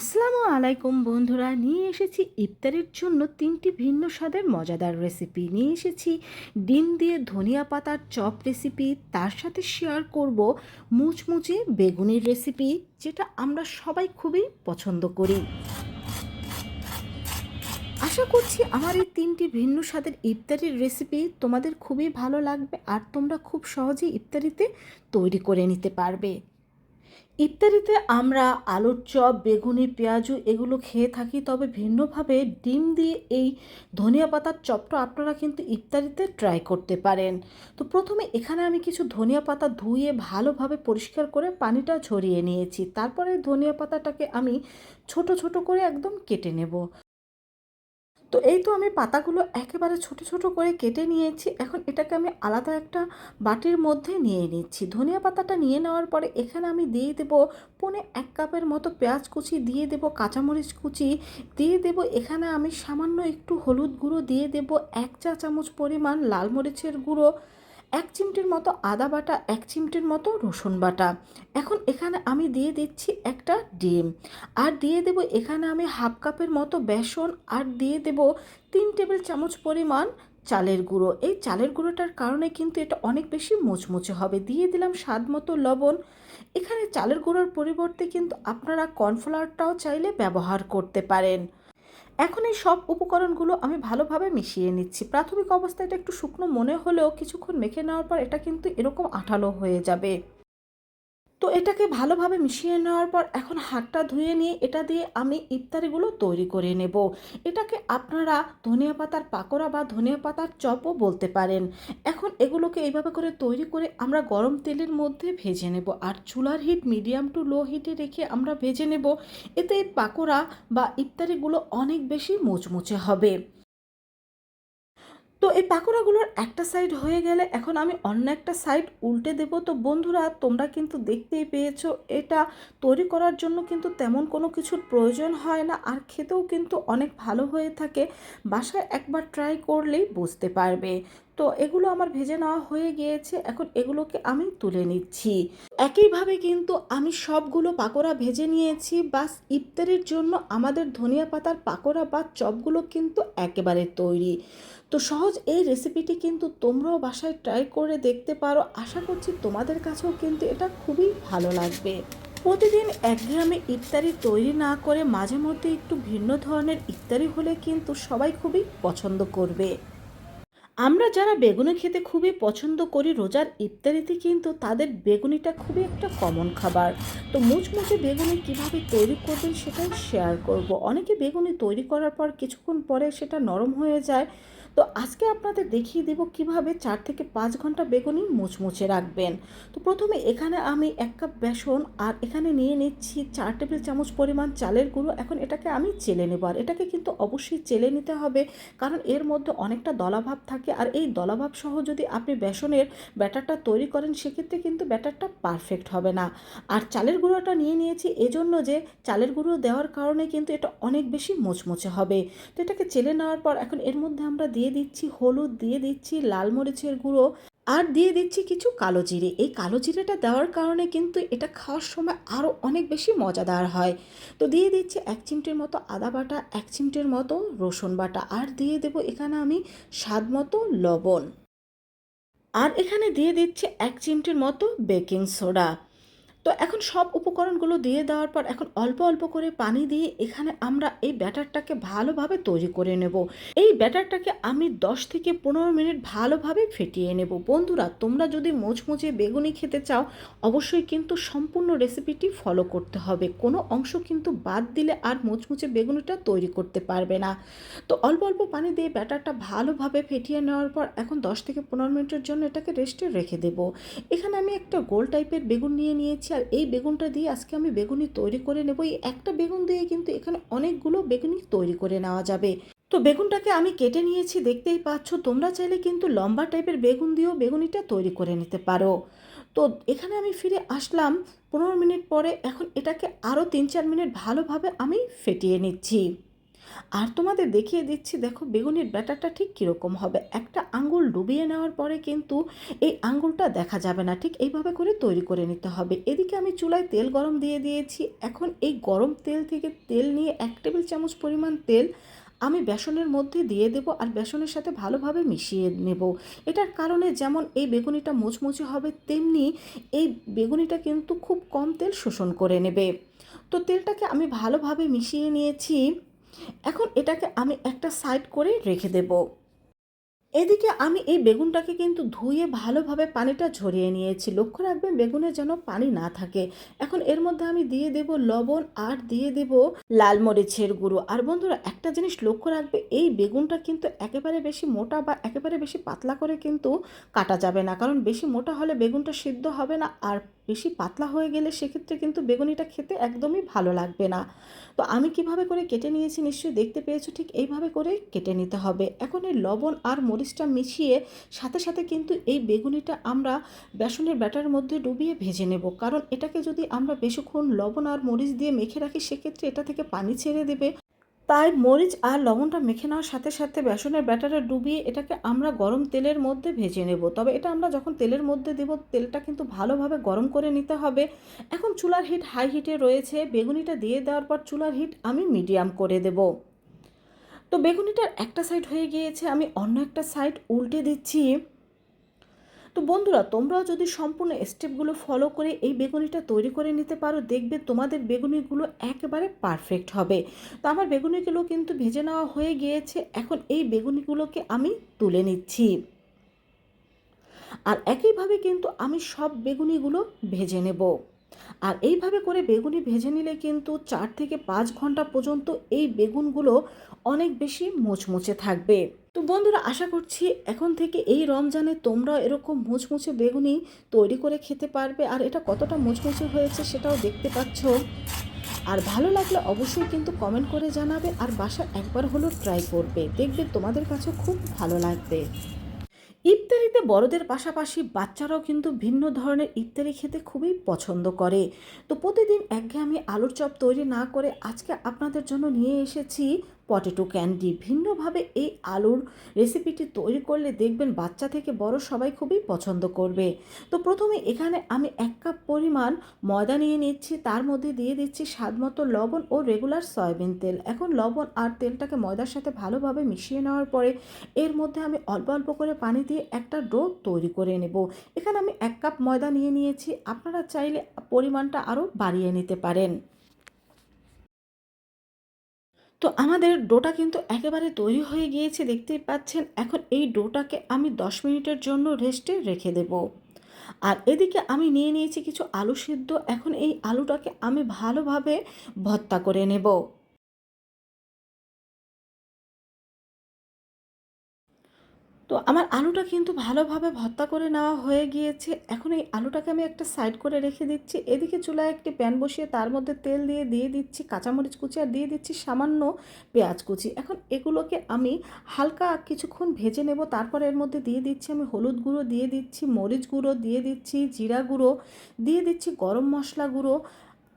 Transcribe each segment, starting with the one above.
আসসালামু আলাইকুম বন্ধুরা, নিয়ে এসেছি ইফতারের জন্য তিনটি ভিন্ন স্বাদের মজাদার রেসিপি নিয়ে এসেছি ডিম দিয়ে ধনিয়া পাতার চপ রেসিপি তার সাথে শেয়ার করব মুচমুচে বেগুনির রেসিপি যেটা আমরা সবাই খুবই পছন্দ করি। আশা করছি আমার এই তিনটি ভিন্ন স্বাদের ইফতারির রেসিপি তোমাদের খুবই ভালো লাগবে আর তোমরা খুব সহজেই ইফতারিতে তৈরি করে নিতে পারবে। ইত্যাদিতে আমরা আলুর চপ, বেগুনি, পেঁয়াজু এগুলো খেয়ে থাকি, তবে ভিন্নভাবে ডিম দিয়ে এই ধনিয়া পাতার চপটা আপনারা কিন্তু ইত্যাদিতে ট্রাই করতে পারেন। তো প্রথমে এখানে আমি কিছু ধনিয়া পাতা ধুয়ে ভালোভাবে পরিষ্কার করে পানিটা ঝরিয়ে নিয়েছি। তারপরে ধনিয়া পাতাটাকে আমি ছোট ছোট করে একদম কেটে নেব। তো এই তো আমি পাতাগুলো একেবারে ছোট ছোট করে কেটে নিয়েছি। এখন এটাকে আমি আলাদা একটা বাটির মধ্যে নিয়ে নিচ্ছি। ধনিয়া পাতাটা নিয়ে নেওয়ার পরে এখানে আমি দিয়ে দেবো পনে এক কাপের মতো পেঁয়াজ কুচি, দিয়ে দেবো কাঁচামরিচ কুচি, দিয়ে দেব এখানে আমি সামান্য একটু হলুদ গুঁড়ো, দিয়ে দেব এক চা চামচ পরিমাণ লাল মরিচের গুঁড়ো এক চিমটির মতো আদা বাটা, এক চিমটির মতো রসুন বাটা। এখন এখানে আমি দিয়ে দিচ্ছি একটা ডিম। আর দিয়ে দেব এখানে আমি হাফ কাপের মতো বেসন। আর দিয়ে দেব তিন টেবিল চামচ পরিমাণ চালের গুঁড়ো। এই চালের গুঁড়োটার কারণে কিন্তু এটা অনেক বেশি মুচমুচে হবে। দিয়ে দিলাম স্বাদ মতো লবণ। এখানে চালের গুঁড়োর পরিবর্তে কিন্তু আপনারা কর্নফ্লাওয়ারটাও চাইলে ব্যবহার করতে পারেন। এখন এই সব উপকরণগুলো আমি ভালোভাবে মিশিয়ে নিচ্ছি। প্রাথমিক অবস্থায় এটা একটু শুকনো মনে হলেও কিছুক্ষণ মেখে নেওয়ার পর এটা কিন্তু এরকম আঠালো হয়ে যাবে। তো এটাকে ভালোভাবে মিশিয়ে নেওয়ার পর এখন হাতটা ধুয়ে নিয়ে এটা দিয়ে আমি ইফতারিগুলো তৈরি করে নেব। এটাকে আপনারা ধনিয়া পাতার পাকোড়া বা ধনিয়া পাতার চপও বলতে পারেন। এখন এগুলোকে এইভাবে করে তৈরি করে আমরা গরম তেলের মধ্যে ভেজে নেব আর চুলার হিট মিডিয়াম টু লো হিটে রেখে আমরা ভেজে নেব। এতে পাকোড়া বা ইফতারিগুলো অনেক বেশি মুচমুচে হবে। তো এই পাকোড়াগুলোর একটা সাইড হয়ে গেলে এখন আমি অন্য একটা সাইড উল্টে দেব। তো বন্ধুরা, তোমরা কিন্তু দেখতেই পেয়েছ, এটা তৈরি করার জন্য কিন্তু তেমন কোনো কিছুর প্রয়োজন হয় না, আর খেতেও কিন্তু অনেক ভালো হয়ে থাকে। বাসায় একবার ট্রাই করলেই বুঝতে পারবে। তো এগুলো আমার ভেজে নেওয়া হয়ে গিয়েছে, এখন এগুলোকে আমি তুলে নিচ্ছি। একইভাবে কিন্তু আমি সবগুলো পাকোড়া ভেজে নিয়েছি, বাস ইফতারির জন্য আমাদের ধনিয়া পাতার পাকোড়া বা চপগুলো কিন্তু একেবারে তৈরি। তো সহজ এই রেসিপিটি কিন্তু তোমরাও বাসায় ট্রাই করে দেখতে পারো। আশা করছি তোমাদের কাছেও কিন্তু এটা খুবই ভালো লাগবে। প্রতিদিন একঘেয়েমি ইফতারি তৈরি না করে মাঝে মধ্যে একটু ভিন্ন ধরনের ইফতারি হলে কিন্তু সবাই খুবই পছন্দ করবে। আমরা যারা বেগুনি খেতে খুবই পছন্দ করি, রোজার ইফতারিতে কিন্তু তাদের বেগুনিটা খুবই একটা কমন খাবার। তো মুচমুচে বেগুনি কীভাবে তৈরি করবেন সেটাই শেয়ার করব। অনেকে বেগুনি তৈরি করার পর কিছুক্ষণ পরে সেটা নরম হয়ে যায়। তো আজকে আপনাদের দেখিয়ে দেব কীভাবে চার থেকে পাঁচ ঘণ্টা বেগুনি মুচমুচে রাখবেন। তো প্রথমে এখানে আমি এক কাপ বেসন আর এখানে নিয়ে নিচ্ছি চার টেবিল চামচ পরিমাণ চালের গুঁড়ো। এখন এটাকে আমি চেলে নেব। আর এটাকে কিন্তু অবশ্যই চেলে নিতে হবে কারণ এর মধ্যে অনেকটা দলাভাব থাকে। আর এই দলাভাব সহ যদি আপনি বেসনের ব্যাটারটা তৈরি করেন, সেক্ষেত্রে কিন্তু ব্যাটারটা পারফেক্ট হবে না। আর চালের গুঁড়োটা নিয়ে নিয়েছি এজন্য যে চালের গুঁড়ো দেওয়ার কারণে কিন্তু এটা অনেক বেশি মুচমুচে হবে। তো এটাকে চেলে নেওয়ার পর এখন এর মধ্যে আমরা দিয়ে দিচ্ছি হলুদ, দিয়ে দিচ্ছি লাল মরিচের গুঁড়ো আর দিয়ে দিচ্ছি কিছু কালো জিরে। এই কালো জিরেটা দেওয়ার কারণে কিন্তু এটা খাওয়ার সময় আরও অনেক বেশি মজাদার হয়। তো দিয়ে দিচ্ছি এক চিমটির মতো আদা বাটা, এক চিমটির মতো রসুন বাটা আর দিয়ে দেব এখানে আমি স্বাদ মতো লবণ। আর এখানে দিয়ে দিচ্ছি এক চিমটির মতো বেকিং সোডা। তো এখন সব উপকরণগুলো দিয়ে দেওয়ার পর এখন অল্প অল্প করে পানি দিয়ে এখানে আমরা এই ব্যাটারটাকে ভালোভাবে তৈরি করে নেব। এই ব্যাটারটাকে আমি 10 থেকে পনেরো মিনিট ভালোভাবে ফেটিয়ে নেব। বন্ধুরা, তোমরা যদি মোচমুচে বেগুনি খেতে চাও, অবশ্যই কিন্তু সম্পূর্ণ রেসিপিটি ফলো করতে হবে। কোনো অংশ কিন্তু বাদ দিলে আর মোচমুচে বেগুনিটা তৈরি করতে পারবে না। তো অল্প অল্প পানি দিয়ে ব্যাটারটা ভালোভাবে ফেটিয়ে নেওয়ার পর এখন 10 থেকে পনেরো মিনিটের জন্য এটাকে রেস্টে রেখে দেব। এখানে আমি একটা গোল টাইপের বেগুন নিয়ে নিয়েছি। আর এই বেগুনটা দিয়ে আজকে আমি বেগুনি তৈরি করে নেব। এই একটা বেগুন দিয়ে কিন্তু এখানে অনেকগুলো বেগুনি তৈরি করে নেওয়া যাবে। তো বেগুনটাকে আমি কেটে নিয়েছি, দেখতেই পাচ্ছ। তোমরা চাইলে কিন্তু লম্বা টাইপের বেগুন দিয়েও বেগুনিটা তৈরি করে নিতে পারো। তো এখানে আমি ফিরে আসলাম। পনেরো মিনিট পরে এখন এটাকে আরও তিন চার মিনিট ভালোভাবে আমি ফেটিয়ে নিচ্ছি। আর তোমাদের দেখিয়ে দিচ্ছি, দেখো বেগুনের ব্যাটারটা ঠিক কীরকম হবে। একটা আঙ্গুল ডুবিয়ে নেওয়ার পরে কিন্তু এই আঙ্গুলটা দেখা যাবে না। ঠিক এইভাবে করে তৈরি করে নিতে হবে। এদিকে আমি চুলায় তেল গরম দিয়ে দিয়েছি। এখন এই গরম তেল থেকে তেল নিয়ে এক টেবিল চামচ পরিমাণ তেল আমি বেসনের মধ্যে দিয়ে দেব আর বেসনের সাথে ভালোভাবে মিশিয়ে নেব। এটার কারণে যেমন এই বেগুনিটা মুচমুচে হবে, তেমনি এই বেগুনিটা কিন্তু খুব কম তেল শোষণ করে নেবে। তো তেলটাকে আমি ভালোভাবে মিশিয়ে নিয়েছি। এখন এটাকে আমি একটা সাইড করে রেখে দেব। এদিকে আমি এই বেগুনটাকে কিন্তু ধুয়ে ভালোভাবে পানিটা ঝরিয়ে নিয়েছি। লক্ষ্য রাখবেন, বেগুনে যেন পানি না থাকে। এখন এর মধ্যে আমি দিয়ে দেব লবণ আর দিয়ে দেব লাল মরিচের গুঁড়ো। আর বন্ধুরা, একটা জিনিস লক্ষ্য রাখবে, এই বেগুনটা কিন্তু একেবারে বেশি মোটা বা একেবারে বেশি পাতলা করে কিন্তু কাটা যাবে না। কারণ বেশি মোটা হলে বেগুনটা সিদ্ধ হবে না আর বেশি পাতলা হয়ে গেলে সেক্ষেত্রে কিন্তু বেগুনিটা খেতে একদমই ভালো লাগবে না। তো আমি কীভাবে করে কেটে নিয়েছি নিশ্চয়ই দেখতে পেয়েছ, ঠিক এইভাবে করে কেটে নিতে হবে। এখন এই লবণ আর মরিচটা মিশিয়ে সাথে সাথে কিন্তু এই বেগুনিটা আমরা বেসনের ব্যাটার মধ্যে ডুবিয়ে ভেজে নেব। কারণ এটাকে যদি আমরা বেশিক্ষণ লবণ আর মরিচ দিয়ে মেখে রাখি, সেক্ষেত্রে এটা থেকে পানি ছেড়ে দেবে। তাই মরিচ আর লবণটা মেখে নেওয়ার সাথে সাথে বেসনের ব্যাটারে ডুবিয়ে এটাকে আমরা গরম তেলের মধ্যে ভেজে নেব। তবে এটা আমরা যখন তেলের মধ্যে দেব, তেলটা কিন্তু ভালোভাবে গরম করে নিতে হবে। এখন চুলার হিট হাই হিটে রয়েছে। বেগুনিটা দিয়ে দেওয়ার পর চুলার হিট আমি মিডিয়াম করে দেব। তো বেগুনিটার একটা সাইড হয়ে গিয়েছে। আমি অন্য একটা সাইড উল্টে দিচ্ছি। তো বন্ধুরা, তোমরাও যদি সম্পূর্ণ স্টেপগুলো ফলো করে এই বেগুনিটা তৈরি করে নিতে পারো, দেখবে তোমাদের বেগুনিগুলো একেবারে পারফেক্ট হবে। তো আমার বেগুনিগুলো কিন্তু ভেজে নেওয়া হয়ে গিয়েছে, এখন এই বেগুনিগুলোকে আমি তুলে নিচ্ছি। আর একইভাবে কিন্তু আমি সব বেগুনিগুলো ভেজে নেব। আর এইভাবে করে বেগুনি ভেজে নিলে কিন্তু চার থেকে পাঁচ ঘণ্টা পর্যন্ত এই বেগুনগুলো অনেক বেশি মুচমুচে থাকবে। তো বন্ধুরা, আশা করছি এখন থেকে এই রমজানে তোমরা এরকম মুচমুচে বেগুনি তৈরি করে খেতে পারবে। আর এটা কতটা মুচমুচে হয়েছে সেটাও দেখতে পাচ্ছ। আর ভালো লাগলে অবশ্যই কিন্তু কমেন্ট করে জানাবে আর বাসা একবার হলো ট্রাই করবে। দেখবে তোমাদের কাছে খুব ভালো লাগবে। ইফতারিতে বড়দের পাশাপাশি বাচ্চারাও কিন্তু ভিন্ন ধরনের ইফতারি খেতে খুবই পছন্দ করে। তো প্রতিদিন একঘেয়ে আমি আলুর চপ তৈরি না করে আজকে আপনাদের জন্য নিয়ে এসেছি পটেটো ক্যান্ডি ভিন্নভাবে এই আলুর রেসিপিটি তৈরি করলে দেখবেন বাচ্চা থেকে বড় সবাই খুবই পছন্দ করবে। তো প্রথমে এখানে আমি এক কাপ পরিমাণ ময়দা নিয়ে নিচ্ছি, তার মধ্যে দিয়ে দিচ্ছি স্বাদ মতো লবণ ও রেগুলার সয়াবিন তেল। এখন লবণ আর তেলটাকে ময়দার সাথে ভালোভাবে মিশিয়ে নেওয়ার পরে এর মধ্যে আমি অল্প অল্প করে পানি দিয়ে একটা ডো তৈরি করে নেব। এখানে আমি এক কাপ ময়দা নিয়ে নিয়েছি, আপনারা চাইলে পরিমাণটা আরও বাড়িয়ে নিতে পারেন। তো আমাদের ডোটা কিন্তু একেবারে তৈরি হয়ে গিয়েছে, দেখতেই পাচ্ছেন। এখন এই ডোটাকে আমি দশ মিনিটের জন্য রেস্টে রেখে দেব। আর এদিকে আমি নিয়ে নিয়েছি কিছু আলু সিদ্ধ। এখন এই আলুটাকে আমি ভালোভাবে ভর্তা করে নেব। তো আমার আলুটা কিন্তু ভালোভাবে ভর্তা করে নেওয়া হয়ে গিয়েছে। এখন এই আলুটাকে আমি একটা সাইড করে রেখে দিচ্ছি। এদিকে চুলায় একটি প্যান বসিয়ে তার মধ্যে তেল দিয়ে দিয়ে দিচ্ছি কাঁচামরিচ কুচি আর দিয়ে দিচ্ছি সামান্য পেঁয়াজ কুচি। এখন এগুলোকে আমি হালকা কিছুক্ষণ ভেজে নেব। তারপর এর মধ্যে দিয়ে দিচ্ছি আমি হলুদ গুঁড়ো, দিয়ে দিচ্ছি মরিচ গুঁড়ো, দিয়ে দিচ্ছি জিরা গুঁড়ো, দিয়ে দিচ্ছি গরম মশলা গুঁড়ো।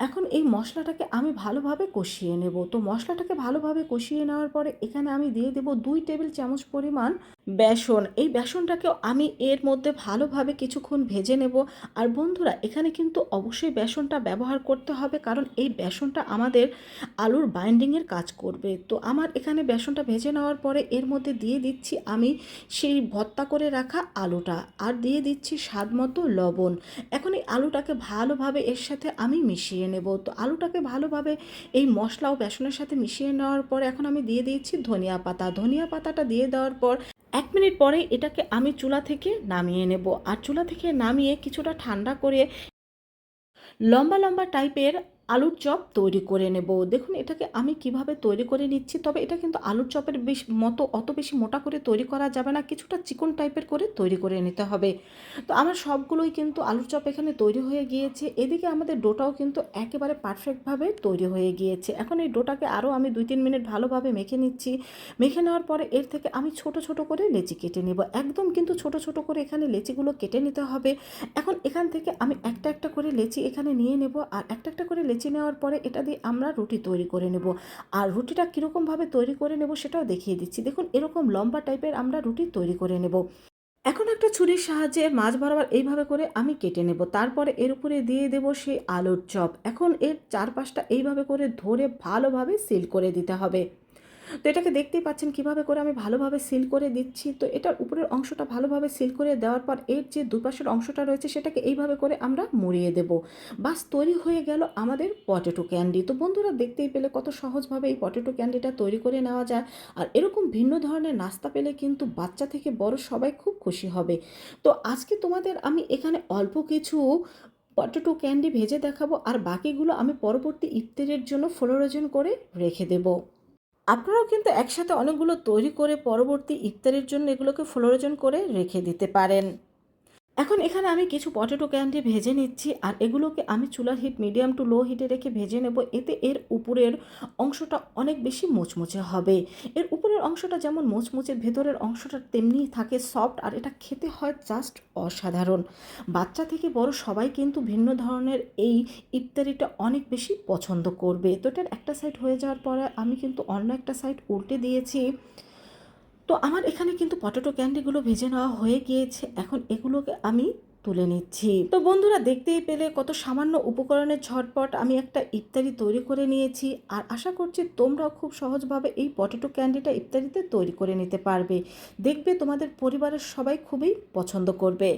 এখন এই মশলাটাকে আমি ভালোভাবে কষিয়ে নেব। তো মশলাটাকে ভালোভাবে কষিয়ে নেওয়ার পরে এখানে আমি দিয়ে দেব দুই টেবিল চামচ পরিমাণ বেসন। এই বেসনটাকেও আমি এর মধ্যে ভালোভাবে কিছুক্ষণ ভেজে নেব। আর বন্ধুরা, এখানে কিন্তু অবশ্যই বেসনটা ব্যবহার করতে হবে কারণ এই বেসনটা আমাদের আলুর বাইন্ডিংয়ের কাজ করবে। তো আমার এখানে বেসনটা ভেজে নেওয়ার পরে এর মধ্যে দিয়ে দিচ্ছি আমি সেই ভত্তা করে রাখা আলুটা। আর দিয়ে দিচ্ছি স্বাদ মতো লবণ। এখন এই আলুটাকে ভালোভাবে এর সাথে আমি মিশিয়ে নেব। তো আলুটাকে ভালোভাবে এই মশলা ও বেসনের সাথে মিশিয়ে নেওয়ার পর এখন আমি দিয়ে দিয়েছি ধনিয়া পাতা। ধনিয়া পাতাটা দিয়ে দেওয়ার পর এক মিনিট পরে এটাকে আমি চুলা থেকে নামিয়ে নেব। আর চুলা থেকে নামিয়ে কিছুটা ঠান্ডা করে লম্বা লম্বা টাইপের আলুর চপ তৈরি করে নেব। দেখুন, এটাকে আমি কীভাবে তৈরি করে নিচ্ছি, তবে এটা কিন্তু আলুর চপের বেশ মতো, অত বেশি মোটা করে তৈরি করা যাবে না, কিছুটা চিকন টাইপের করে তৈরি করে নিতে হবে। তো আমার সবগুলোই কিন্তু আলুর চপ এখানে তৈরি হয়ে গিয়েছে। এদিকে আমাদের ডোটাও কিন্তু একেবারে পারফেক্টভাবে তৈরি হয়ে গিয়েছে। এখন এই ডোটাকে আরও আমি দুই তিন মিনিট ভালোভাবে মেখে নিচ্ছি। মেখে নেওয়ার পরে এর থেকে আমি ছোট ছোট করে লেচি কেটে নেব। একদম কিন্তু ছোট ছোট করে এখানে লেচিগুলো কেটে নিতে হবে। এখন এখান থেকে আমি একটা একটা করে লেচি এখানে নিয়ে নেব আর একটা একটা করে লেচি নেওয়ার পরে এটা দিয়ে আমরা রুটি তৈরি করে নেব। আর রুটিটা কীরকমভাবে তৈরি করে নেব সেটাও দেখিয়ে দিচ্ছি। দেখুন, এরকম লম্বা টাইপের আমরা রুটি তৈরি করে নেব। এখন একটা ছুরির সাহায্যে মাছ বরাবর এইভাবে করে আমি কেটে নেব। তারপরে এর উপরে দিয়ে দেব সেই আলুর চপ। এখন এর চারপাশটা এইভাবে করে ধরে ভালোভাবে সিল করে দিতে হবে। তো এটাকে দেখতেই পাচ্ছেন কীভাবে করে আমি ভালোভাবে সিল করে দিচ্ছি। তো এটার উপরের অংশটা ভালোভাবে সিল করে দেওয়ার পর এর যে দুপাশের অংশটা রয়েছে সেটাকে এইভাবে করে আমরা মুড়িয়ে দেব। বাস তৈরি হয়ে গেল আমাদের পটেটো ক্যান্ডি তো বন্ধুরা দেখতেই পেলে কত সহজভাবে এই পটেটো ক্যান্ডিটা তৈরি করে নেওয়া যায়। আর এরকম ভিন্ন ধরনের নাস্তা পেলে কিন্তু বাচ্চা থেকে বড় সবাই খুব খুশি হবে। তো আজকে তোমাদের আমি এখানে অল্প কিছু পটেটো ক্যান্ডি ভেজে দেখাবো। আর বাকিগুলো আমি পরবর্তী ইফতারের জন্য ফ্লোরোজেন করে রেখে দেবো। আপনারাও কিন্তু একসাথে অনেকগুলো তৈরি করে পরবর্তী ইফতারের জন্য এগুলোকে ফ্লোরোজন করে রেখে দিতে পারেন। এখন এখানে আমি কিছু পটেটো ক্যান্ডি ভেজে নিচ্ছি, আর এগুলোকে আমি চুলার হিট মিডিয়াম টু লো হিটে রেখে ভেজে নেব। এতে এর উপরের অংশটা অনেক বেশি মুচমুচে হবে। এর উপরের অংশটা যেমন মুচমুচে, ভেতরের অংশটা তেমনি থাকে সফট আর এটা খেতে হয় জাস্ট অসাধারণ। বাচ্চা থেকে বড় সবাই কিন্তু ভিন্ন ধরনের এই ইফতারিটা অনেক বেশি পছন্দ করবে। তো এটার একটা সাইড হয়ে যাওয়ার পরে আমি কিন্তু অন্য একটা সাইড উল্টে দিয়েছি। তো আমার এখানে কিন্তু পটেটো ক্যান্ডিগুলো ভেজে নেওয়া হয়ে গিয়েছে। এখন এগুলোকে আমি তুলে নিচ্ছি। তো বন্ধুরা, দেখতেই পেলে কত সামান্য উপকরণের ঝটপট আমি একটা ইফতারি তৈরি করে নিয়েছি। আর আশা করছি তোমরাও খুব সহজভাবে এই পটেটো ক্যান্ডিটা ইফতারিতে তৈরি করে নিতে পারবে। দেখবে তোমাদের পরিবারের সবাই খুবই পছন্দ করবে।